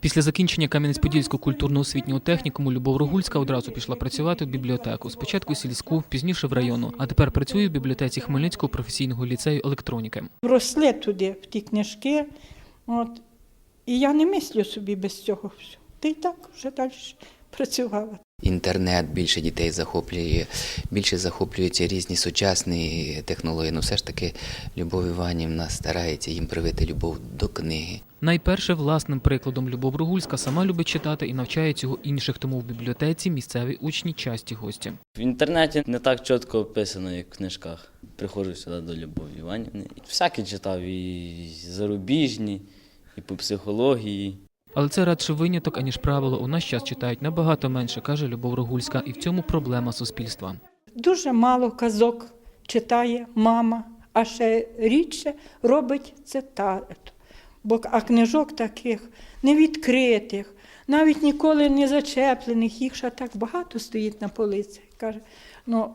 Після закінчення Кам'янець-Подільського культурно-освітнього технікуму Любов Рогульська одразу пішла працювати в бібліотеку. Спочатку сільську, пізніше в району, а тепер працює в бібліотеці Хмельницького професійного ліцею електроніки. Вросли туди, в ті книжки. От. І я не мислю собі без цього всього. Ти й так вже далі працювала. Інтернет більше дітей захоплює, більше захоплюються різні сучасні технології. Ну все ж таки Любов Іванівна старається їм привити любов до книги. Найперше власним прикладом Любов Рогульська сама любить читати і навчає цього інших, тому в бібліотеці місцеві учні часті гості. В інтернеті не так чітко описано, як в книжках. Приходжу сюди до Любові Іванівни. Всякі читав і зарубіжні, і по психології. Але це радше виняток, аніж правило. У наш час читають набагато менше, каже Любов Рогульська, і в цьому проблема суспільства. Дуже мало казок читає мама, а ще рідше робить це тато. Бо а книжок таких невідкритих, навіть ніколи не зачеплених, їх ще так багато стоїть на полиці. Каже, ну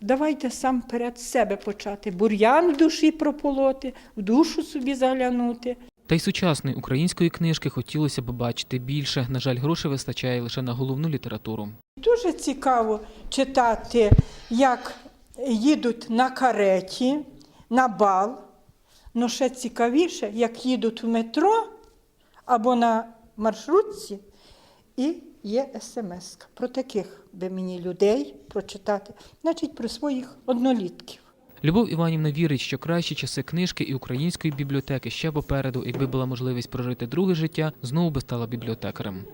давайте сам перед себе почати. Бур'ян в душі прополоти, в душу собі заглянути. Та й сучасної української книжки хотілося б бачити більше. На жаль, грошей вистачає лише на головну літературу. Дуже цікаво читати, як їдуть на кареті, на бал. Ну, ще цікавіше, як їдуть в метро або на маршрутці, і є смс. Про таких би мені людей прочитати, значить про своїх однолітків. Любов Іванівна вірить, що кращі часи книжки і української бібліотеки ще попереду, якби була можливість прожити друге життя, знову би стала бібліотекарем.